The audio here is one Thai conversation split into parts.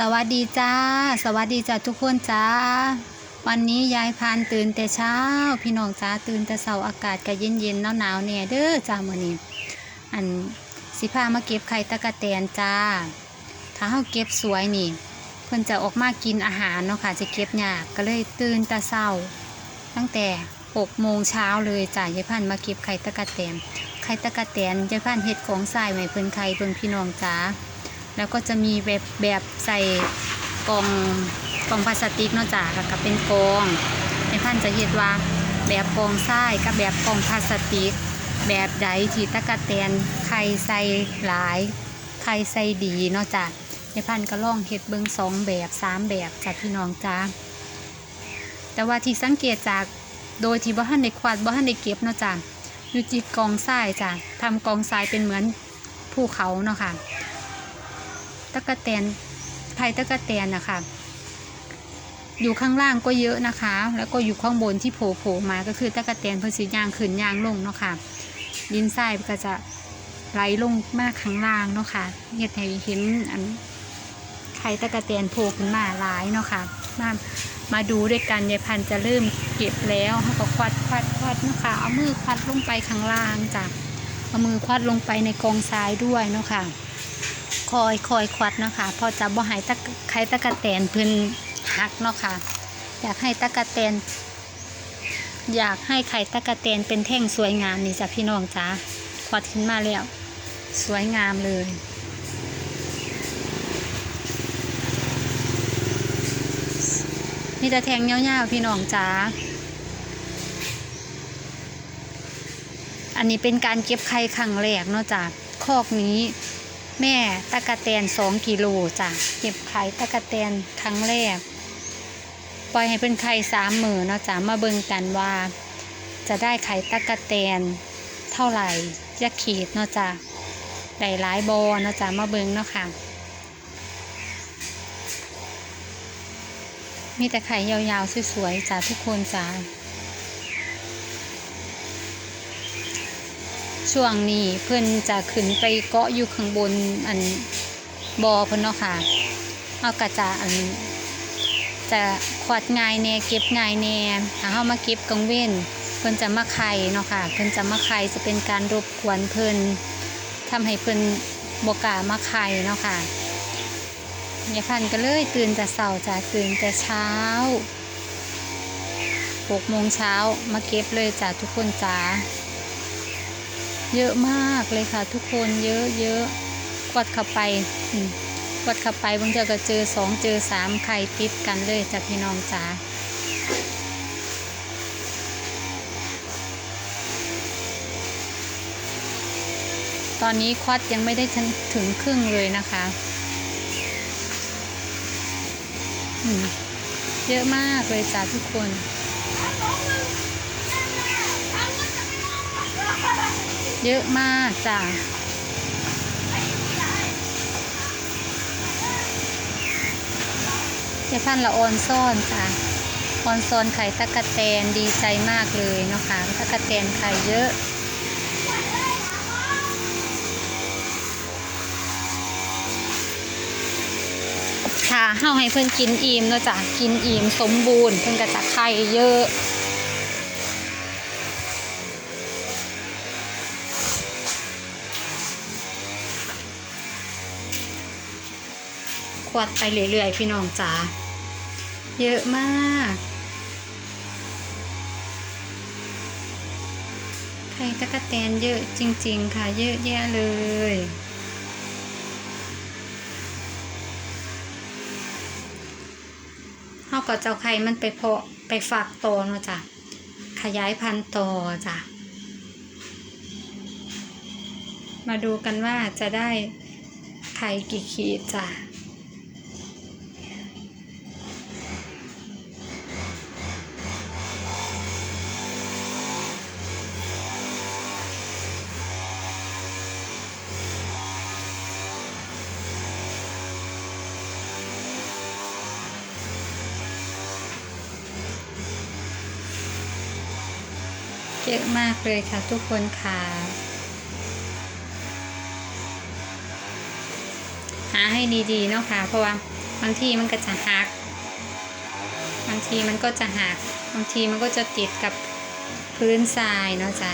สวัสดีจ้า สวัสดีจ้าทุกคนจ้า วันนี้ยายพานตื่นแต่เช้า พี่น้องจ้าตื่นแต่เช้าอากาศก็เย็นเย็นๆหนาวเนี่ยเด้อจ้ามื้อนี้อันสิพามาเก็บไข่ตะกะแตนจ้า ถ้าเฮาเก็บสวยนี่ เพิ่นจะออกมากินอาหารเนาะค่ะจะเก็บยากก็เลยตื่นแต่เช้าตั้งแต่6โมงเช้าเลยจ้ายายพันมาเก็บไข่ตะกะแตนไข่ตะกะแตนยายพันเฮ็ดของทรายไว้เพิ่นไข่เพิ่นพี่น้องจ้า แล้วก็จะมีแบบแบบใส่กล่องกล่องพลาสติกเนาะจ้าแล้วก็เป็นกองในท่านจะเห็นว่าแบบกองทรายกับแบบกองพลาสติก แบบใดที่ตะกะแตนไข่ใส่หลายไข่ใส่ดีเนาะจ้าในพันก็ลองเฮ็ดเบิงสองแบบสามแบบจ้าพี่น้องจ้าแต่ว่าที่สังเกตจากโดยที่บ่ทันได้ควัดบ่ทันได้เก็บเนาะจ้าอยู่ที่กองทรายจ้าทำกองทรายเป็นเหมือนภูเขาเนาะค่ะ ตะกะแตนไผ่ตะกะแตนนะคะอยู่ข้างล่างก็เยอะนะคะ แล้วก็อยู่ข้างบนที่โผล่โผล่มาก็คือตะกะแตนเพอสียางขึ้นยางลงเนาะค่ะดินทรายก็จะไหลลงมากข้างล่างเนาะค่ะเห็ดให้เห็นอันไข่ตะกะแตนโผล่ขึ้นมาหลายเนาะค่ะมามาดูด้วยกันยายพันจะเริ่มเก็บแล้วเขาก็ควัดควัดควัดเนาะค่ะเอามือควัดลงไปข้างล่างจ้ะเอามือควัดลงไปในกองทรายด้วยเนาะค่ะ คอยคอยควัดเนาะค่ะพอจะบ่หายตะไข่ตะกะแตนเพิ่นหักเนาะค่ะ อยากให้ตะกะแตน อยากให้ไข่ตะกะแตนเป็นแท่งสวยงามนี่จ้ะพี่น้องจ้าควัดขึ้นมาแล้ว สวยงามเลยมีแต่แทงเงี้ยวๆพี่น้องจ้าอันนี้เป็นการเก็บไข่ครั้งแรกเนาะจ้ะคอกนี้ แม่ตะกะแตนสองกิโลจ้ะเก็บไข่ตะกะแตนครั้งแรก ปล่อยให้เป็นไข่สามมือเนาะจ้ะมาเบิ่งกันว่า จะได้ไข่ตะกะแตนเท่าไหร่จะขีดเนาะจ้ะได้หลายบอเนาะจ้ะมาเบิ่งเนาะค่ะ มีแต่ไข่ยาวๆสวยๆจ้ะทุกคนจ้ะ ช่วงนี้เพิ่อนจะขึ้นไปเกาะอยู่ข้างบนอันบอเพิ่อนเนาะค่ะเอากระจะอันจะขวัดง่ายแน่เก็บง่ายแน่ถ้าเฮามาเก็บกังเว้นเพิ่นจะมาไข่เนาะค่ะเพิ่นจะมาไข่จะเป็นการรบกวนเพิ่นทำให้เพิ่นบกามาไข่เนาะค่ะยายพันก็เลยตื่นแต่เช้าจ้ะตื่นแต่เช้าหกโมงเช้ามาเก็บเลยจ้ะทุกคนจ้า เยอะมากเลยค่ะ ทุกคนเยอะเยอะกวดเข้าไปกวดเข้าไปบางทีก็เจอสองเจอสามไข่ติดกันเลยจ้ะพี่น้องจ๋าตอนนี้ควัดยังไม่ได้ถึงครึ่งเลยนะคะเยอะมากเลยจ้ะทุกคน เยอะมากจ้ะเจ้าพันละออนซ่อนจ้ะออนซ่อนไข่ตะกะแตนดีใจมากเลยเนาะคะตะกะแตนไข่เยอะค่ะเฮาให้เพิ่อนกินอิ่มเนาะจ้ะกินอิ่มสมบูรณ์เพิ่อนก็จะไข่เยอะ วัดไปเรื่อยๆพี่น้องจ๋าเยอะมากไข่ตะกะแตนเยอะจริง ๆ ค่ะ เยอะแยะเลยเฮาก็เจ้าไข่มันไปเพาะไปฝากโตอเนาะจ้ะขยายพันธุ์ต่อจ้ะมาดูกันว่าจะได้ไข่กี่ขีดจ้ะ เยอะมากเลยค่ะทุกคนค่ะ หาให้ดีๆเนาะค่ะ เพราะว่าบางทีมันก็จะหัก บางทีมันก็จะหัก บางทีมันก็จะติดกับพื้นทรายเนาะจ้ะ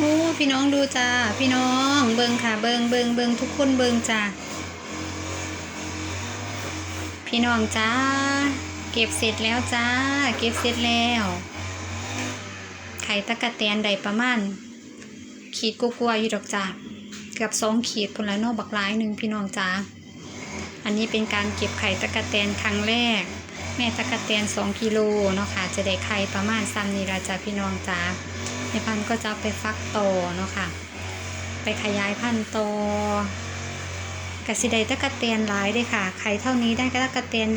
โอ้พี่น้องดูจ้า พี่น้องเบิงค่ะ เบิงเบิงเบิงทุกคนเบิงจ้า พี่น้องจ้า เก็บเสร็จแล้วจ้า เก็บเสร็จแล้ว ไข่ตะกะแตนได้ประมาณ ขีดกลัวๆอยู่ดอกจ้าเกือบสองขีดพละเนอกบักหลายหนึ่งพี่น้องจ้า อันนี้เป็นการเก็บไข่ตะกะแตนครั้งแรก แม่ตะกะแตนสองกิโลเนาะค่ะ จะได้ไข่ประมาณซ้ำนี่ละจ้าพี่น้องจ้า ในพันธุ์ก็จะไปฟักโตเนาะค่ะ ไปขยายพันธุ์ต่อกสิได้ตะกะเตียนหลายเด้ค่ะ ไข่เท่านี้ได้ก็ตะกะเตียนเยอะ